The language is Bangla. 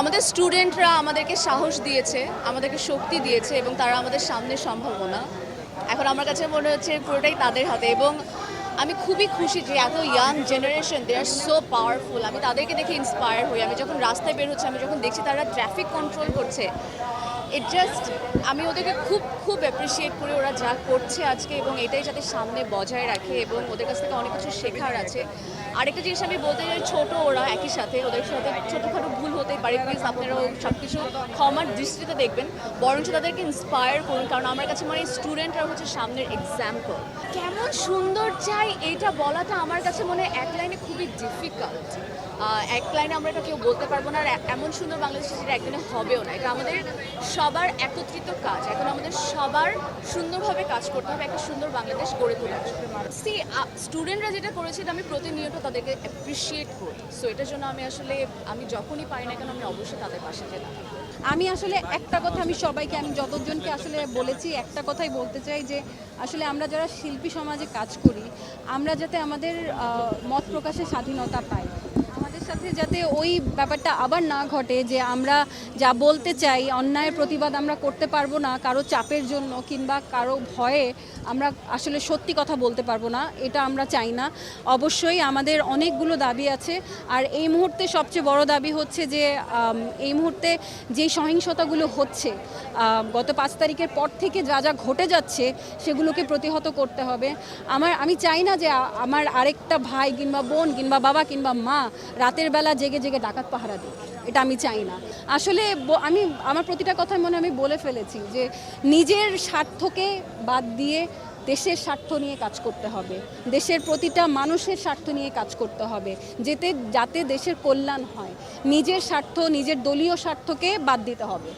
আমাদের স্টুডেন্টরা আমাদেরকে সাহস দিয়েছে, আমাদেরকে শক্তি দিয়েছে এবং তারা আমাদের সামনে সম্ভাবনা। এখন আমার কাছে মনে হচ্ছে পুরোটাই তাদের হাতে এবং আমি খুবই খুশি যে এত young generation they are so powerful আমি তাদেরকে দেখে ইন্সপায়ার হই। আমি যখন রাস্তায় বের হচ্ছে, আমি যখন দেখছি তারা ট্রাফিক কন্ট্রোল করছে ইট জাস্ট আমি ওদেরকে খুব খুব অ্যাপ্রিসিয়েট করি। ওরা যা করছে আজকে এবং এটাই যাতে সামনে বজায় রাখে এবং ওদের কাছ থেকে অনেক কিছু শেখার আছে। আরেকটা জিনিস আমি বলতে চাই, ছোটো ওরা একই সাথে, ওদের সাথে ছোটোখাটো ভুল হতে পারে প্লিজ আপনারাও সব কিছু ক্ষমার দৃষ্টিতে দেখবেন। বরঞ্চ তাদেরকে ইন্সপায়ার করুন, কারণ আমার কাছে মানে স্টুডেন্টরা হচ্ছে সামনের এক্সাম্পল কেমন সুন্দর চাই এটা বলাটা আমার কাছে মনে হয় এক লাইনে খুবই ডিফিকাল্ট এক লাইনে আমরা এটা কেউ বলতে পারব না, আর এমন সুন্দর বাংলাদেশ সেটা একদিনে হবেও না। এটা আমাদের সবার একত্রিত কাজ। এখন আমাদের সবার সুন্দরভাবে কাজ করতে হবে, একটা সুন্দর বাংলাদেশ গড়ে তোলার সি স্টুডেন্টরা যেটা করেছে আমি প্রতিনিয়ত তাদেরকে অ্যাপ্রিসিয়েট করি। সো এটার জন্য আমি আসলে, আমি যখনই পাই না কেন, আমি অবশ্যই তাদের পাশে যেতাম আমি আসলে একটা কথা আমি সবাইকে, আমি যতজনকে আসলে বলেছি, একটা কথাই বলতে চাই যে, আসলে আমরা যারা শিল্পী সমাজে কাজ করি আমরা যাতে আমাদের মত প্রকাশের স্বাধীনতা পাই। যাতে ওই ব্যাপারটা আবার না ঘটে যে আমরা যা বলতে চাই, অন্যায়ের প্রতিবাদ আমরা করতে পারব না, কারও চাপের জন্য কিংবা কারও ভয়ে আমরা আসলে সত্যি কথা বলতে পারব না, এটা আমরা চাই না। অবশ্যই আমাদের অনেকগুলো দাবি আছে, আর এই মুহূর্তে সবচেয়ে বড় দাবি হচ্ছে যে এই মুহূর্তে যে সহিংসতাগুলো হচ্ছে গত পাঁচ তারিখের পর থেকে যা যা ঘটে যাচ্ছে সেগুলোকে প্রতিহত করতে হবে। আমার, আমি চাই না যে আমার আরেকটা ভাই কিংবা বোন কিংবা বাবা কিংবা মা রাতের বেলা জেগে জেগে ডাকাত পাহারা দিই। এটা আমি চাই না। আসলে আমি, আমার প্রতিটা কথা মনে আমি বলে ফেলেছি যে নিজের স্বার্থকে বাদ দিয়ে দেশের স্বার্থ নিয়ে কাজ করতে হবে। দেশের প্রতিটা মানুষের স্বার্থ নিয়ে কাজ করতে হবে। যেতে, যাতে দেশের কল্যাণ হয়। নিজের স্বার্থ, নিজের দলীয় স্বার্থকে বাদ দিতে হবে।